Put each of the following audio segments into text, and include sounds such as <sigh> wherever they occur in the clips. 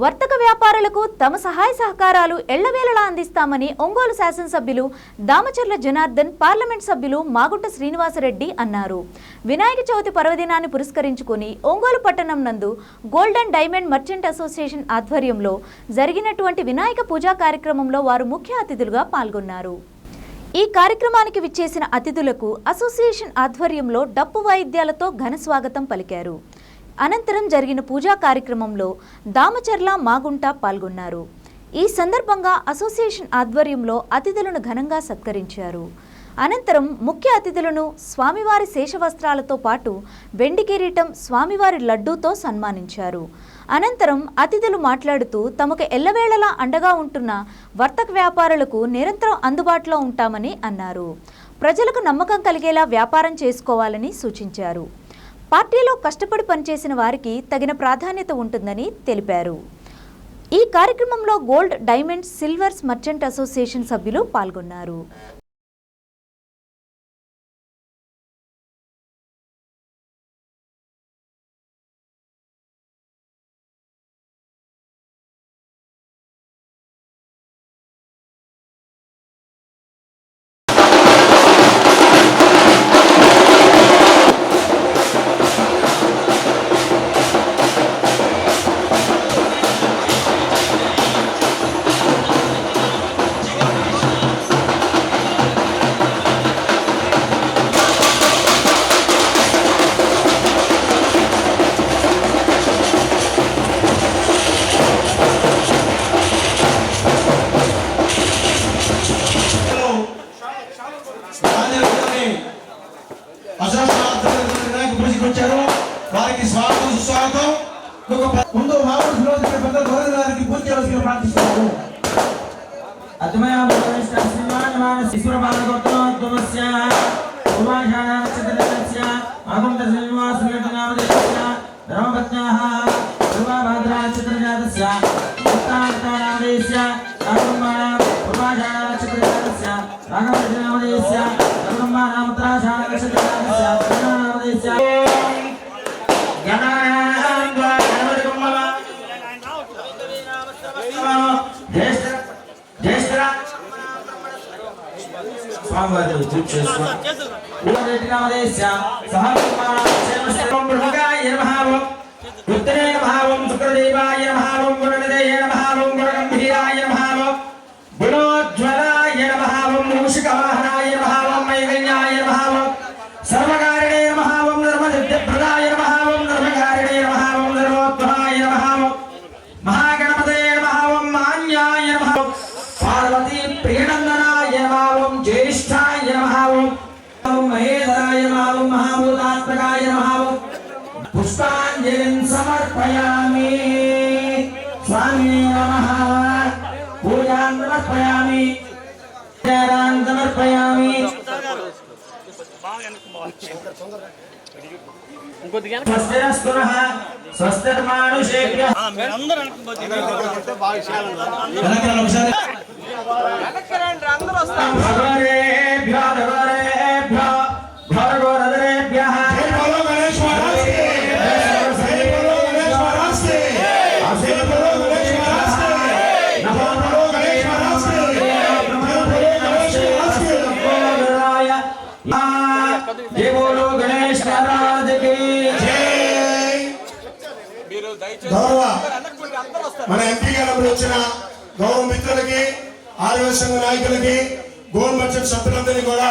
వర్తక వ్యాపారులకు తమ సహాయ సహకారాలు ఎళ్ళవేళలా అందిస్తామని ఒంగోలు శాసనసభ్యులు దామచర్ల జనార్దన్ పార్లమెంట్ సభ్యులు మాగుంట శ్రీనివాసరెడ్డి అన్నారు. వినాయక చవితి పర్వదినాన్ని పురస్కరించుకుని ఒంగోలు పట్టణం నందు గోల్డెన్ డైమండ్ మర్చెంట్ అసోసియేషన్ ఆధ్వర్యంలో జరిగినటువంటి వినాయక పూజా కార్యక్రమంలో వారు ముఖ్య అతిథులుగా పాల్గొన్నారు. ఈ కార్యక్రమానికి విచ్చేసిన అతిథులకు అసోసియేషన్ ఆధ్వర్యంలో డప్పు వాయిద్యాలతో ఘన స్వాగతం పలికారు. అనంతరం జరిగిన పూజా కార్యక్రమంలో దామచర్ల మాగుంట పాల్గొన్నారు. ఈ సందర్భంగా అసోసియేషన్ ఆధ్వర్యంలో అతిథులను ఘనంగా సత్కరించారు. అనంతరం ముఖ్య అతిథులను స్వామివారి శేషవస్త్రాలతో పాటు వెండి కిరీటం స్వామివారి లడ్డూతో సన్మానించారు. అనంతరం అతిథులు మాట్లాడుతూ తమకు ఎల్లవేళలా అండగా ఉంటున్న వర్తక వ్యాపారులకు నిరంతరం అందుబాటులో ఉంటామని అన్నారు. ప్రజలకు నమ్మకం కలిగేలా వ్యాపారం చేసుకోవాలని సూచించారు. పార్టీలో కష్టపడి పనిచేసిన వారికి తగిన ప్రాధాన్యత ఉంటుందని తెలిపారు. ఈ కార్యక్రమంలో gold diamond silvers merchant association సభ్యులు పాల్గొన్నారు. తీసుకొచ్చారు. వారికి స్వాగతం సుస్వాగతం. ఒక ముందు మామూలు ఫిలోసఫీ పెద్ద గోవింద గారికి పూజ చేయాల్సిన ప్రార్థిస్తున్నాము. జ్యేష్ఠ స్వామివారి పూజ చేసుకోండి ఉత్తరేణ భావం శుక్రదేవాయ భావం భావం సమర్పయామి. స్వామి నమః. పూజాం సమర్పయామి. పూజాం సమర్పయామి. స్వస్తిరస్తునః స్వస్తిర్మానుషేభ్యः. జయ బోలో గణేష్ మహారాజ్కి గౌరవ మన ఎంపీ గారు వచ్చిన గౌరవ మిత్రులకి ఆదివాసీ సంఘ నాయకులకి గోల్ మర్చెంట్ సభ్యులందరినీ కూడా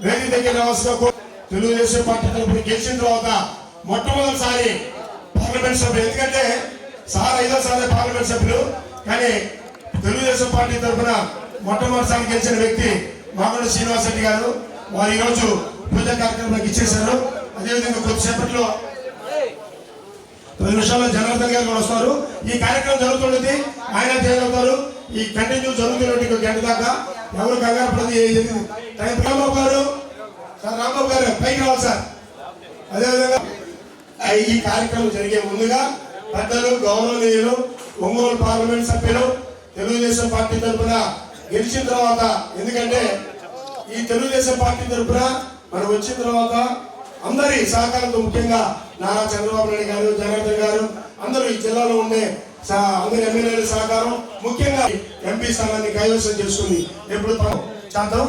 వేదిక దగ్గర కో- తెలుగుదేశం పార్టీ తరఫున గెలిచిన తర్వాత మొట్టమొదటిసారి పార్లమెంట్ సభ్యులు. ఎందుకంటే సార్ ఐదోసారి పార్లమెంట్ సభ్యులు కానీ తెలుగుదేశం పార్టీ తరఫున మొట్టమొదటిసారి గెలిచిన వ్యక్తి మామూలు శ్రీనివాస్ రెడ్డి గారు. వారు ఈరోజు పూజా కార్యక్రమానికి ఇచ్చేశారు. అదేవిధంగా కొద్దిసేపట్లో పది నిమిషాల్లో జనార్దన్ గారు కూడా వస్తారు. ఈ కార్యక్రమం జరుగుతున్నది. ఆయన చేయగలుగుతారు ఈ కంటిన్యూ జరుగుతున్నటువంటి గంట దాకా ఎవరు కంగారు పడదు. రాంబాబు గారు. సార్ రాంబాబు గారు పైకి రావాలి సార్. అదేవిధంగా ఈ కార్యక్రమం జరిగే ముందుగా పెద్దలు గౌరవనీయులు ఒంగోలు పార్లమెంట్ సభ్యులు తెలుగుదేశం పార్టీ తరఫున గెలిచిన తర్వాత ఎందుకంటే ఈ తెలుగుదేశం పార్టీ తరఫున మనం వచ్చిన తర్వాత అందరి సహకారంతో ముఖ్యంగా నారా చంద్రబాబు నాయుడు గారు జనార్దన్ గారు అందరూ ఈ జిల్లాలో ఉండే అందరి ఎమ్మెల్యేల సహకారం ముఖ్యంగా ఎంపీ స్థానాన్ని కైవసం చేసుకుంది. ఎప్పుడు శాతం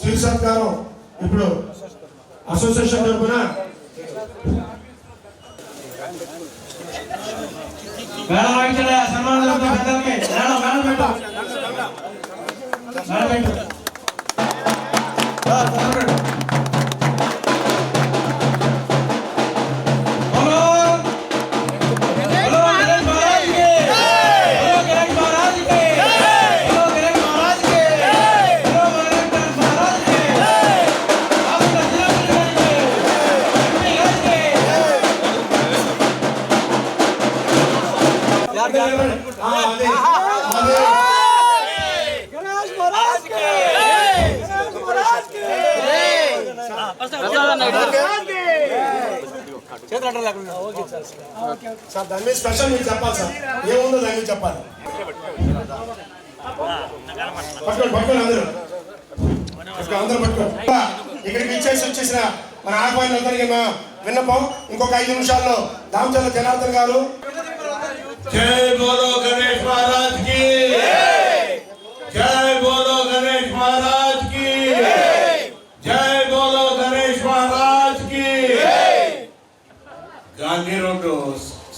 శ్రీ సత్కారం ఇప్పుడు అసోసియేషన్ తరఫున మేడం సన్మానం చెప్పాలి సార్ చెప్పాలి ఇక్కడికి ఇచ్చేసి వచ్చేసిన మన ఆహ్వానులందరికీ మా విన్నపం ఇంకొక ఐదు నిమిషాల్లో దామచంద్ర జనార్దన్ గారు జై బోలో గణేష్ మహారాజ్ గాంధీ రోడ్డు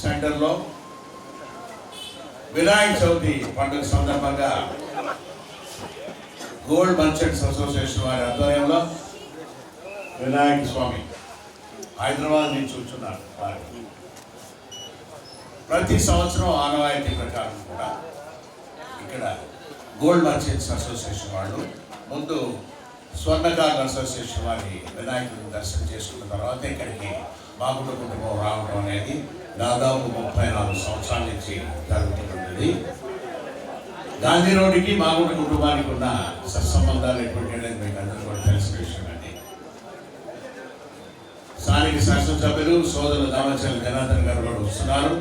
సెంటర్లో వినాయక చవితి పండుగ సందర్భంగా గోల్డ్ మర్చెంట్స్ అసోసియేషన్ వారి ఆధ్వర్యంలో వినాయక స్వామి హైదరాబాద్ నుంచి వచ్చున్నారు వారు. ప్రతి సంవత్సరం ఆనవాయితీ ప్రకారం కూడా ఇక్కడ గోల్డ్ మర్చెంట్స్ అసోసియేషన్ వాళ్ళు ముందు స్వర్ణకారుల అసోసియేషన్ వారి వినాయకుడిని దర్శనం చేసుకున్న తర్వాత ఇక్కడికి మాగుంట కుటుంబం రావడం అనేది దాదాపు ముప్పై నాలుగు సంవత్సరాల నుంచి జరుగుతున్నది. గాంధీ రోడ్డుకి మాగుంట కుటుంబానికి ఉన్న సత్సంబంధాలు ఎటువంటి అనేది మీకు అందరూ కూడా తెలిసిన విషయం అండి. స్థానిక శాసనసభ్యులు సోదరులు దామచర్ల జనార్దన్ గారు కూడా వస్తున్నారు.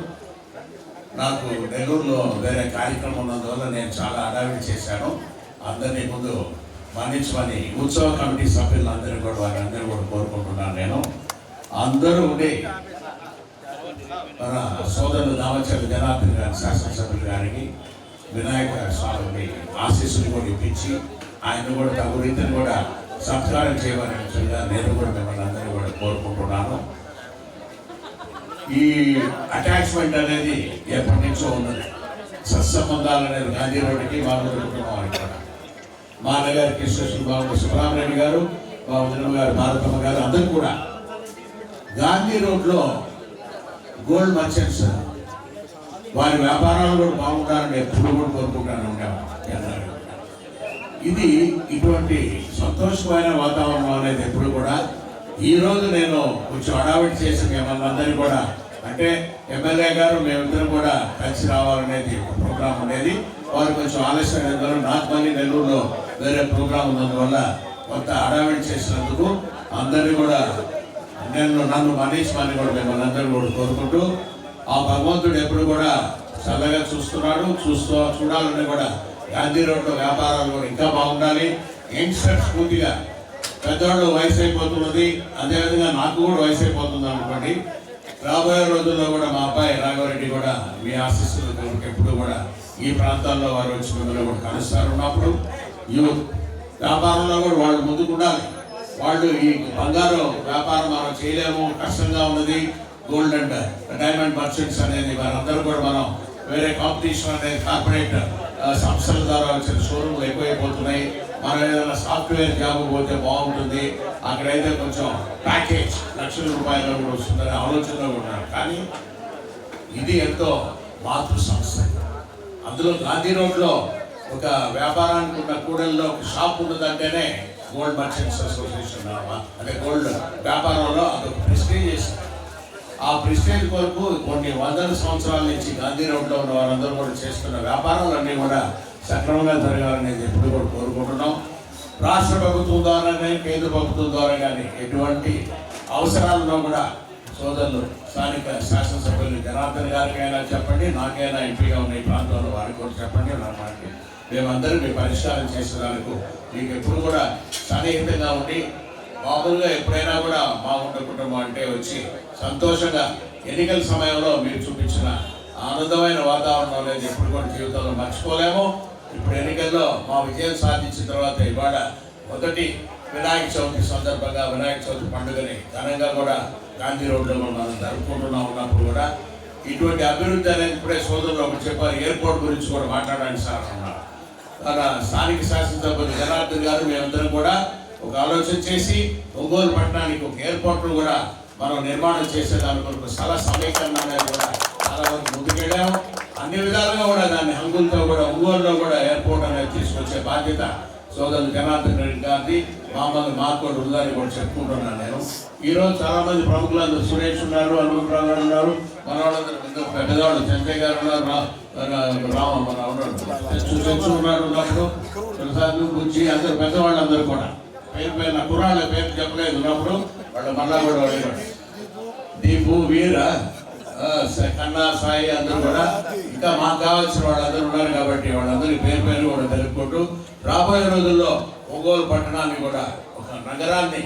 నాకు నెల్లూరులో వేరే కార్యక్రమం ఉన్నందువల్ల నేను చాలా అడావిడి చేశాను. అందరినీ ముందు మన్నించమని ఉత్సవ కమిటీ సభ్యులందరూ కూడా వారందరూ కూడా కోరుకుంటున్నాను నేను. అందరూ ఉండే. మన సోదరులు దామచర్ల జనార్దన్ గారి శాసనసభ్యులు గారికి వినాయక స్వామి ఆశీస్సులు కూడా ఇప్పించి ఆయన కూడా తగు రీతిని కూడా సత్కారం చేయమని నేను కూడా మిమ్మల్ని అందరూ కూడా కోరుకుంటున్నాను. ఈ అటాచ్మెంట్ అనేది ఎప్పటి నుంచో ఉన్నది. సత్సంబంధాలు అనేది గాంధీ రోడ్డుకి బాబు కుటుంబం కూడా. మా అన్నగారు కృష్ణ బాబు సుబ్రహ్మణ్య గారు మా వదిన గారు భారతమ్మ గారు అందరూ కూడా గాంధీ రోడ్లో గోల్డ్ మర్చెంట్స్ వారి వ్యాపారాలు కూడా బాగుండాలని ఎప్పుడు కూడా కోరుకుంటాను ఉండేవారు ఇది ఇటువంటి సంతోషమైన వాతావరణం అనేది ఎప్పుడు కూడా ఈ రోజు నేను కొంచెం అడావిడి చేసి మిమ్మల్ని అందరినీ కూడా అంటే ఎమ్మెల్యే గారు మేమిద్దరం కూడా కలిసి రావాలనేది ఒక ప్రోగ్రాం ఉండేది వారు కొంచెం ఆలస్యం అయినందువల్ల నాకు మళ్ళీ నెల్లూరులో వేరే ప్రోగ్రాం ఉన్నందువల్ల కొంత అడావిడి చేసినందుకు అందరినీ కూడా నేను నన్ను మరణించమని కూడా మిమ్మల్ని అందరూ కూడా కోరుకుంటూ ఆ భగవంతుడు ఎప్పుడు కూడా చల్లగా చూస్తున్నాడు చూస్తూ చూడాలని కూడా గాంధీ రోడ్లో వ్యాపారాలు కూడా ఇంకా బాగుండాలి. యంగ్స్టర్స్ పూర్తిగా పెద్దవాళ్ళు వయసు అయిపోతున్నది అదేవిధంగా నాకు కూడా వయసు అయిపోతుంది అనుకోండి. రాబోయే రోజుల్లో కూడా మా అబ్బాయి రాఘవరెడ్డి కూడా మీ ఆశీస్సులు ఎప్పుడు కూడా ఈ ప్రాంతాల్లో వారు వచ్చి మిమ్మల్ని కూడా కలుస్తారు ఉన్నప్పుడు యూత్ వ్యాపారంలో కూడా వాళ్ళు ముందుకు ఉండాలి. వాళ్ళు ఈ బంగారం వ్యాపారం మనం చేయలేము కష్టంగా ఉన్నది గోల్డ్ అండ్ డైమండ్ మర్చెంట్స్ అనేది వారందరూ కూడా మనం వేరే కాంపిటీషన్ అనేది కార్పొరేట్ సంస్థల ద్వారా వచ్చిన షోరూమ్లు ఎక్కువైపోతున్నాయి. మనం ఏదైనా సాఫ్ట్వేర్ జాబ్ పోతే బాగుంటుంది. అక్కడైతే కొంచెం ప్యాకేజ్ లక్షల రూపాయలు కూడా వస్తుందని ఆలోచనలో ఉన్నారు. కానీ ఇది ఎంతో మాతృ సంస్థ. అందులో గాంధీ రోడ్లో ఒక వ్యాపారానికి ఉన్న కూడల్లో ఒక షాప్ ఉన్నదంటేనే గోల్డ్ మర్చెంట్స్ అసోసియేషన్ అంటే గోల్డ్ వ్యాపారంలో అదొక ప్రెస్టేజ్ ఆ ప్రెస్టేజ్ కొరకు కొన్ని వందల సంవత్సరాల నుంచి గాంధీ రోడ్లో ఉన్న వారందరూ కూడా చేస్తున్న వ్యాపారాలన్నీ కూడా సక్రమంగా జరగాలనేది ఎప్పుడు కూడా కోరుకుంటున్నాం. రాష్ట్ర ప్రభుత్వం ద్వారా కానీ కేంద్ర ప్రభుత్వం ద్వారా కానీ ఎటువంటి అవసరాలను కూడా సోదరులు స్థానిక శాసనసభ్యులు జనార్దన్ గారికైనా చెప్పండి నాకైనా ఎంపీగా ఉన్న ఈ ప్రాంతంలో వారికి కూడా చెప్పండి నా మాటకి మేమందరం మీ పరిష్కారం చేసేదానికి మీకు ఎప్పుడు కూడా సన్నిహితంగా ఉండి మామూలుగా ఎప్పుడైనా కూడా మా ఉండ కుటుంబం అంటే వచ్చి సంతోషంగా ఎన్నికల సమయంలో మీరు చూపించిన ఆనందమైన వాతావరణం అనేది ఎప్పుడు కూడా జీవితంలో మర్చిపోలేము. ఇప్పుడు ఎన్నికల్లో మా విజయం సాధించిన తర్వాత ఇవాళ మొదటి వినాయక చవితి సందర్భంగా వినాయక చవితి పండుగని ఘనంగా కూడా గాంధీ రోడ్లో మనం జరుపుకుంటున్నాం ఉన్నప్పుడు కూడా ఇటువంటి అభివృద్ధి అనేది ఇప్పుడే సోదరులు ఒకటి చెప్పారు ఎయిర్పోర్ట్ గురించి కూడా మాట్లాడడానికి సార్ అన్నారు. మన స్థానిక శాసనసభ్యులు జనార్దన్ గారు మేమందరం కూడా ఒక ఆలోచన చేసి ఒంగోలు పట్టణానికి ఒక ఎయిర్పోర్ట్ను కూడా మనం నిర్మాణం చేసేదానికి ఒక స్థల సమీకరణ అనేది కూడా చాలా వరకు ముందుకెళ్ళాము. అన్ని విధాలుగా కూడా దాన్ని హంగులతో కూడా ఒంగోలులో కూడా ఎయిర్పోర్ట్ అనేది తీసుకొచ్చే బాధ్యత సోదరులు జనార్దన్ రెడ్డి గారిది. మామూలు మార్కోడు ఉందని కూడా చెప్పుకుంటున్నాను నేను. ఈ రోజు చాలా ప్రముఖులందరూ సురేష్ ఉన్నారు హనుమంతరావు గారు ఉన్నారు. మనవాళ్ళందరూ పెద్దవాళ్ళు చంద్రయ్య గారు ఉన్నారు రా- రామ మన ఉన్నాడు. ఉన్నప్పుడు ప్రసాద్ బుజ్జి అందరు పెద్దవాళ్ళందరూ కూడా. పేరు పేరు నా కుర్రాళ్ళ పేరు చెప్పలేదు. ఉన్నప్పుడు వాళ్ళు మళ్ళా కూడా అడిగారు దీపు వీర ఆ, కన్నా సాయి అందరూ కూడా. ఇంకా మాకు కావాల్సిన వాళ్ళందరూ ఉన్నారు కాబట్టి వాళ్ళందరి పేరు పేరు కూడా తెలుపుకుంటూ రాబోయే రోజుల్లో ఒంగోలు పట్టణాన్ని కూడా ఒక నగరాన్ని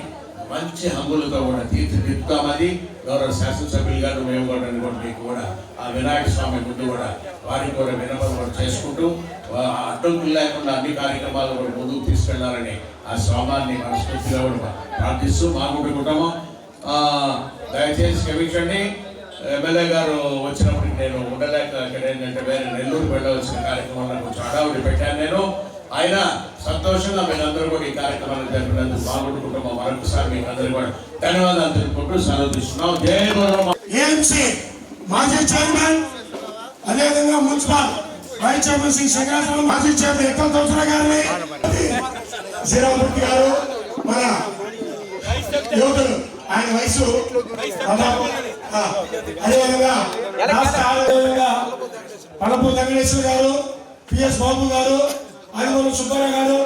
మంచి హంగులతో కూడా తీర్చిదిద్దుతామని గౌరవ శాసనసభ్యులు గారు మేము కూడా అనుకోండి కూడా ఆ వినాయక స్వామి ముందు కూడా వారికి కూడా వినపలు కూడా చేసుకుంటూ అడ్డంకులు లేకుండా అన్ని కార్యక్రమాలు కూడా ముందుకు తీసుకెళ్ళాలని ఆ స్వామాన్ని మనస్ఫూర్తిగా కూడా ప్రార్థిస్తూ మా కుటుంబం. దయచేసి క్షమించండి. ఎమ్మెల్యే గారు వచ్చినప్పుడు నేను ఉండలేక ఇక్కడ ఏంటంటే వేరే నెల్లూరు వెళ్ళవలసిన కార్యక్రమంలో కొంచెం అడావుడి పెట్టాను నేను. ఆయన సంతోషంగా మీరందరూ కూడా ఈ కార్యక్రమాన్ని జరిపినందుకు బాగుంటు కుటుంబం మరొకసారి మీకు అందరూ కూడా ధన్యవాదాలు తెలుపుకుంటూ సెలవు జయ ఏఎంసీ మాజీ చైర్మన్ అదేవిధంగా municipal vice chairman Shri Shankaracharya మాజీ చైర్మన్ ఎక్కువ తోచర గారిని. శ్రీరామూర్తి గారు మన యువకులు ఆయన వయసు అదేవిధంగా రాష్ట్ర అదేవిధంగా పడపు వెంకటేశ్వర గారు పిఎస్ బాబు గారు అదిగోలు సుబ్బారావు గారు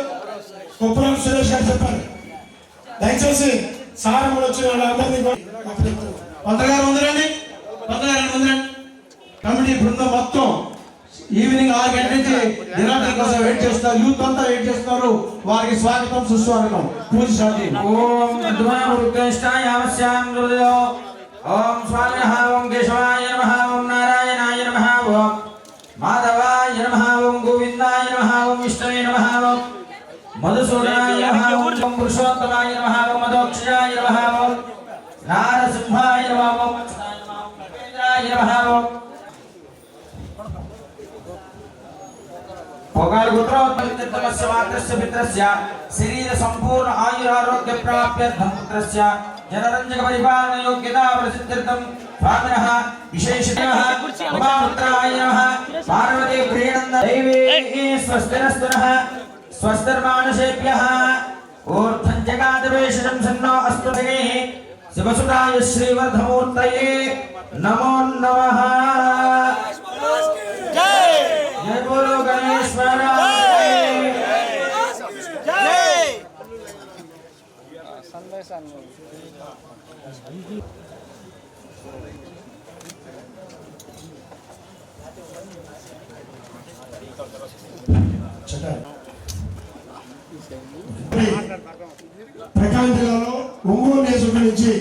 కుప్పరం సురేష్ గారు చెప్పారు. దయచేసి సారములు వచ్చిన వాళ్ళందరినీ పంతగారు ఉందిరండి పంతగారు ఉందిరండి కమిటీ బృందం మొత్తం ఈవినింగ్ ఆరు గంటల నుంచి నిరాటం కోసం వెయిట్ చేస్తారు. యూత్ అంతా వెయిట్ చేస్తున్నారు. వారికి స్వాగతం సుస్వాగతం. పూజ స్టార్ట్ చేయండి. ఓం అద్వైవృద్ధేష్టాయ అవశ్యాం హృదయో ఓం స్వామినః ఓం కేశవాయ నమః. ఓం నారాయణాయ నమః. ఓం మాధవ मधुसूदनाय नमः पुरुषोत्तमाय नमः मधोक्षजाय नमः नारसिंहाय नमः नारसिंहाय नमः भोगाल गोत्रोत्पत्तिर्तमस्य मात्रस्य पित्रस्य शरीर संपूर्ण आयुरारोग्य प्राप्य धनपुत्रस्य जनरञ्जक परिपालन योग्यता प्रसिद्धिर्थं स्वामिनः विशेषतः उपापुत्राय नमः। पार्वती प्रियनन्द देवी स्वस्तिनस्तुनः स्वस्तर्माणुषेभ्यः ऊर्ध्वं जगादवेशं सन्नो अस्तु दिनेः शिवसुताय श्रीवर्धमूर्तये नमो नमः। जय बोलो गणेश्वर छठा ప్రకాశం జిల్లాలో ఒంగోలు నియోజకవర్గం నుంచి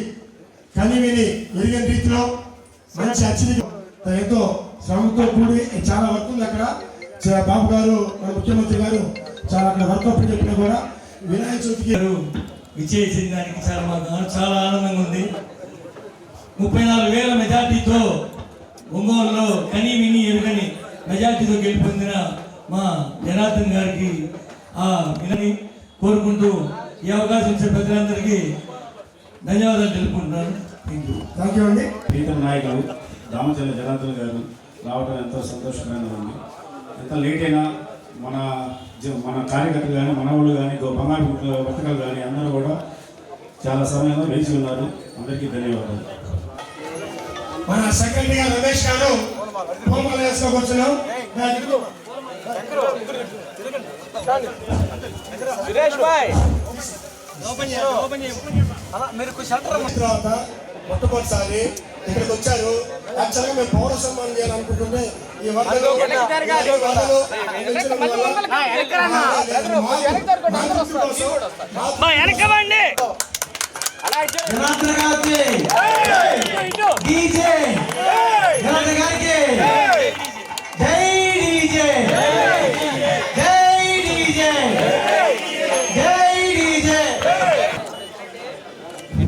కనివిని ఎరిగిన రీతిలో మంచి అత్యధిక ఎంతో శ్రమతో కూడి చాలా వర్క్ ఉంది అక్కడ. బాబు గారు మన ముఖ్యమంత్రి గారు చాలా అక్కడ వర్క్ అప్పుడు చెప్పినా కూడా వినాయక చవితికి గారు విజయించిన దానికి చాలా మాకు చాలా ఆనందంగా ఉంది. ముప్పై నాలుగు వేల మెజార్టీతో ఒంగోలులో కని విని ఎరుగని మెజార్టీతో గెలుపొందిన మా జనార్దన్ గారికి వినని కోరుకుంటూ ఈ అవకాశం ఇచ్చిన ప్రజలందరికీ ధన్యవాదాలు తెలుపుకుంటున్నాను. థ్యాంక్ యూ అండి. ప్రీతం నాయకులు రామచంద్ర జనార్దన్ గారు రావడం ఎంతో సంతోషకరంగా ఉంది. ఎంత లేట్ అయినా మన మన కార్యకర్తలు కానీ మన వాళ్ళు కానీ బంగారు వర్తకాలు కానీ అందరూ కూడా చాలా సమయంలో వేచి ఉన్నారు. అందరికీ ధన్యవాదాలు. మన సెక్రటరీ గారు రమేష్ గారు వేసుకోవచ్చున్నాం తర్వాత మొట్టమొదటిసారి ఇక్కడికి వచ్చారు. యాక్చువల్గా మేము పౌర సన్మానం చేయాలనుకుంటుంటే ఈ డీజే. గారికి. జై డీజే.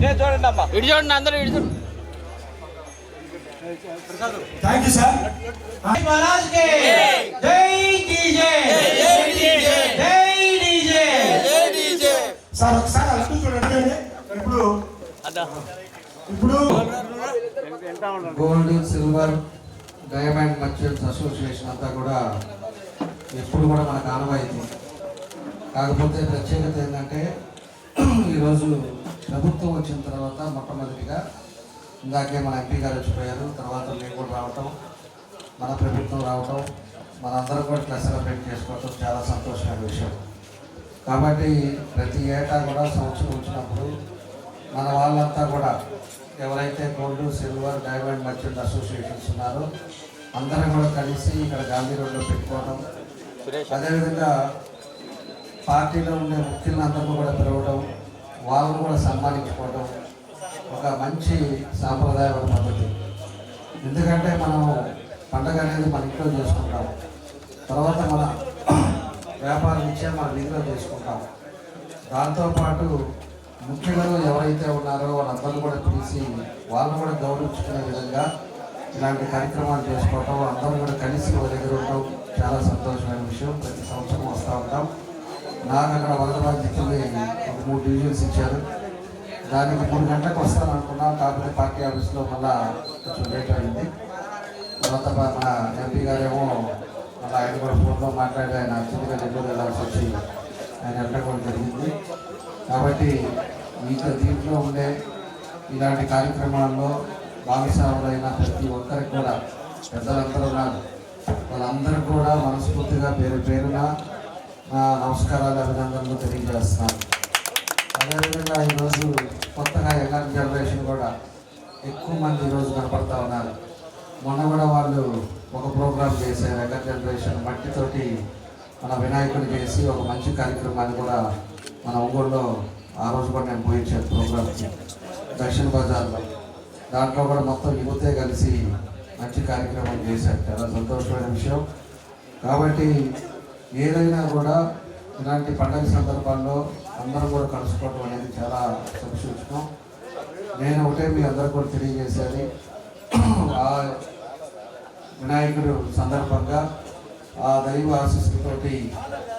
చూడండి చూడండి అందరూ ఇటు చూడండి. Thank you sir gold silver diamond merchants association అంతా కూడా ఎప్పుడు కూడా మనకు ఆనవాయితీ. కాకపోతే ప్రత్యేకత ఏంటంటే ఈరోజు ప్రభుత్వం వచ్చిన తర్వాత మొట్టమొదటిగా ఇందాకే మన ఎంపీ గారు వచ్చిపోయారు తర్వాత మేము కూడా రావటం మన ప్రభుత్వం రావటం మనందరం కూడా ఇట్లా సెలబ్రేట్ చేసుకోవటం చాలా సంతోషమైన విషయం. కాబట్టి ప్రతి ఏటా కూడా సంవత్సరం వచ్చినప్పుడు మన వాళ్ళంతా కూడా ఎవరైతే gold silver diamond merchant associations ఉన్నారో అందరం కూడా కలిసి ఇక్కడ గాంధీ రోడ్లో పెట్టుకోవడం అదేవిధంగా పార్టీలో ఉండే ముఖ్యులందరూ కూడా పిలవడం వాళ్ళను కూడా సన్మానించుకోవడం ఒక మంచి సాంప్రదాయమైన పద్ధతి ఎందుకంటే మనం పండగ అనేది మన ఇంట్లో చేసుకుంటాం. తర్వాత మన వ్యాపారం ఇచ్చే మన నిధిలో చేసుకుంటాం. దాంతోపాటు ముఖ్యులు ఎవరైతే ఉన్నారో వాళ్ళందరూ కూడా పిలిచి వాళ్ళని కూడా గౌరవించుకునే విధంగా ఇలాంటి కార్యక్రమాలు చేసుకోవటం అందరం కూడా కలిసి ఒక దగ్గర ఉండటం చాలా సంతోషమైన విషయం. ప్రతి సంవత్సరం వస్తూ ఉంటాం. నాకు అక్కడ వరద బాధ్యతలు మూడు డివిజన్స్ ఇచ్చారు. దానికి మూడు గంటలకు వస్తాను అనుకున్నాను కాకపోతే పార్టీ ఆఫీస్లో మళ్ళా కొంచెం లేట్ అయింది. తర్వాత మా- మన ఎంపీ గారేమో మళ్ళీ ఆయన కూడా ఫోన్లో మాట్లాడి ఆయన అర్జెంట్గా నెల్లూరు వెళ్ళాల్సి వచ్చి ఆయన వెళ్ళడం జరిగింది. కాబట్టి మీతో దీంట్లో ఉండే ఇలాంటి కార్యక్రమాల్లో భాగస్వాములైన ప్రతి ఒక్కరికి కూడా పెద్దలందరూ ఉన్నారు. వాళ్ళందరికీ కూడా మనస్ఫూర్తిగా పేరు పేరున నా నమస్కారాలు అభినందనలు తెలియజేస్తున్నాను. అదేవిధంగా ఈరోజు కొత్తగా యంగర్ జనరేషన్ కూడా ఎక్కువ మంది ఈరోజు కనపడతా ఉన్నారు. మొన్న కూడా వాళ్ళు ఒక ప్రోగ్రామ్ చేశారు యంగర్ జనరేషన్ మట్టితోటి మన వినాయకుడు చేసి ఒక మంచి కార్యక్రమాన్ని కూడా మన ఒంగోలులో ఆ రోజు కూడా నేను పోయించాను ప్రోగ్రామ్కి దక్షిణ బజార్లో. దాంట్లో కూడా మొత్తం యువతే కలిసి మంచి కార్యక్రమం చేశారు. చాలా సంతోషమైన విషయం. కాబట్టి ఏదైనా కూడా ఇలాంటి పండగ సందర్భాల్లో అందరూ కూడా కలుసుకోవడం అనేది చాలా సంక్షిప్తం నేను ఒకటే మీ అందరూ కూడా తెలియజేసేది. ఆ వినాయకుడు సందర్భంగా ఆ దైవ ఆశీస్సులతోటి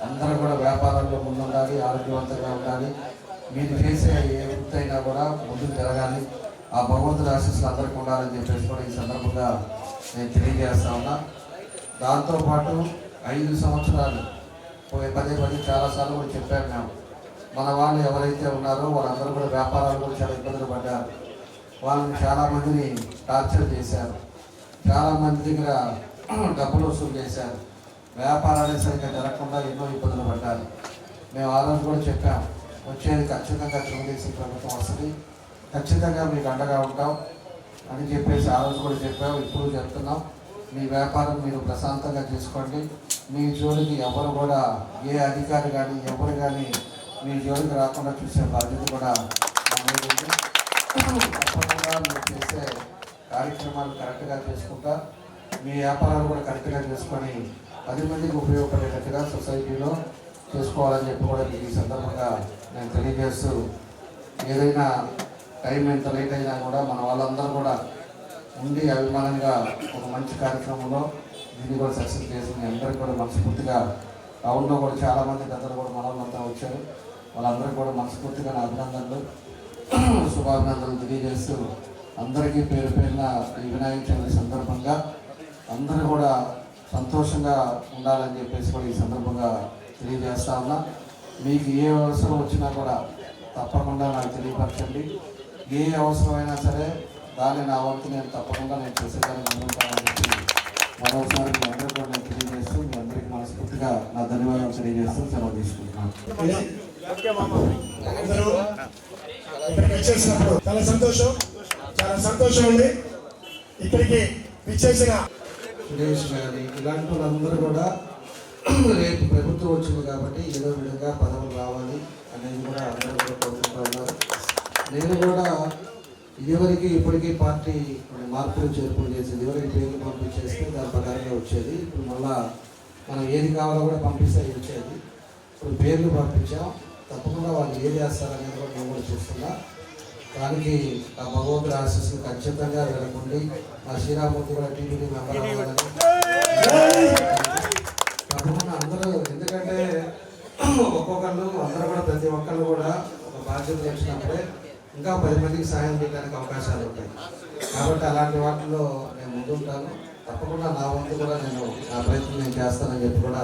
అందరూ కూడా వ్యాపారంలో ముందుండాలి ఆరోగ్యవంతంగా ఉండాలి. మీరు చేసే ఏ వృత్తి అయినా కూడా ముందుకు జరగాలి. ఆ భగవంతుడి ఆశీస్సులు అందరికీ ఉండాలని చెప్పేసి కూడా ఈ సందర్భంగా నేను తెలియజేస్తా ఉన్నా. దాంతోపాటు ఐదు సంవత్సరాలు పదే పది చాలాసార్లు కూడా చెప్పాను మేము మన వాళ్ళు ఎవరైతే ఉన్నారో వాళ్ళందరూ కూడా వ్యాపారాలు కూడా చాలా ఇబ్బందులు పడ్డారు. వాళ్ళని చాలామందిని టార్చర్ చేశారు. చాలామంది దగ్గర <clears throat> డబ్బులు వసూలు చేశారు. వ్యాపారాలు సరిగ్గా జరగకుండా ఎన్నో ఇబ్బందులు పడ్డారు. మేము ఆ రోజు కూడా చెప్పాం వచ్చేది ఖచ్చితంగా తెలుగుదేశం ప్రభుత్వం వస్తుంది. ఖచ్చితంగా మీకు అండగా ఉంటాం. అని చెప్పేసి ఆ రోజు కూడా చెప్పాం ఇప్పుడు చెప్తున్నాం. మీ వ్యాపారం మీరు ప్రశాంతంగా చేసుకోండి. మీ జోలికి ఎవరు కూడా ఏ అధికారి కానీ ఎవరు కానీ మీ జోలికి రాకుండా చూసే బాధ్యత కూడా తప్పకుండా మీరు చేసే కార్యక్రమాలు కరెక్ట్గా చేసుకుంటా మీ వ్యాపారాలు కూడా కరెక్ట్గా చేసుకొని పది మందికి ఉపయోగపడేటట్టుగా సొసైటీలో చేసుకోవాలని చెప్పి కూడా మీకు ఈ సందర్భంగా నేను తెలియజేస్తూ ఏదైనా టైం ఎంత లేట్ అయినా కూడా మన వాళ్ళందరూ కూడా ఉండి అభిమానంగా ఒక మంచి కార్యక్రమంలో దీన్ని కూడా సక్సెస్ చేసింది అందరికీ కూడా మనస్ఫూర్తిగా టౌన్లో కూడా చాలామంది పెద్దలు కూడా మన వాళ్ళంతా వచ్చారు. వాళ్ళందరికీ కూడా మనస్ఫూర్తిగా నా అభినందనలు. శుభాభినందనలు తెలియజేస్తూ అందరికీ పేరు పేరున ఈ వినాయక చవితి సందర్భంగా అందరూ కూడా సంతోషంగా ఉండాలని చెప్పేసి కూడా ఈ సందర్భంగా తెలియజేస్తా ఉన్నా. మీకు ఏ అవసరం వచ్చినా కూడా తప్పకుండా నాకు తెలియపరచండి. ఏ అవసరమైనా సరే దాన్ని నా వంతు నేను తప్పకుండా నేను చేసేదాన్ని ముందుంటానని చెప్పి మరోసారి మీ అందరూ కూడా నేను తెలియజేస్తూ మీ అందరికీ మనస్ఫూర్తిగా నా ధన్యవాదాలు తెలియజేస్తూ సెలవు తీసుకుంటున్నాను. అందరూ ఇక్కడికి వచ్చేసినప్పుడు చాలా సంతోషం. చాలా సంతోషం ఉంది ఇక్కడికి విచ్చేసిన సురేష్ గారి ఇలాంటి వాళ్ళందరూ కూడా రేపు ప్రభుత్వం వచ్చింది కాబట్టి ఏదో విధంగా పదవులు రావాలి అనేది కూడా అందరూ కూడా కోరుకుంటూ ఉన్నారు. నేను కూడా ఇదివరకు ఇప్పటికీ పార్టీ కొన్ని మార్పులు చేర్పులు చేసి ఇదివరకు పేర్లు పంపించేస్తే దాని ప్రకారంగా వచ్చేది. ఇప్పుడు మళ్ళా మనం ఏది కావాలో కూడా పంపిస్తే వచ్చేది. ఇప్పుడు పేర్లు పంపించాం. తప్పకుండా వాళ్ళు ఏం చేస్తారనేది కూడా మేము కూడా చూస్తున్నా. దానికి ఆ భగవంతుడి ఆశీస్సులు ఖచ్చితంగా వెళ్ళకుండి ఆ శ్రీరామూర్తి కూడా టీడీపీ మెంబర్ అవ్వాలని తప్పకుండా అందరూ ఎందుకంటే ఒక్కొక్కళ్ళు అందరూ కూడా ప్రతి ఒక్కళ్ళు కూడా ఒక బాధ్యత వచ్చినప్పుడే ఇంకా పది మందికి సాయం చేయడానికి అవకాశాలు ఉంటాయి. కాబట్టి అలాంటి వాటిలో నేను ముందుంటాను. తప్పకుండా నా వంతు కూడా నేను నా ప్రయత్నం నేను చేస్తానని చెప్పి కూడా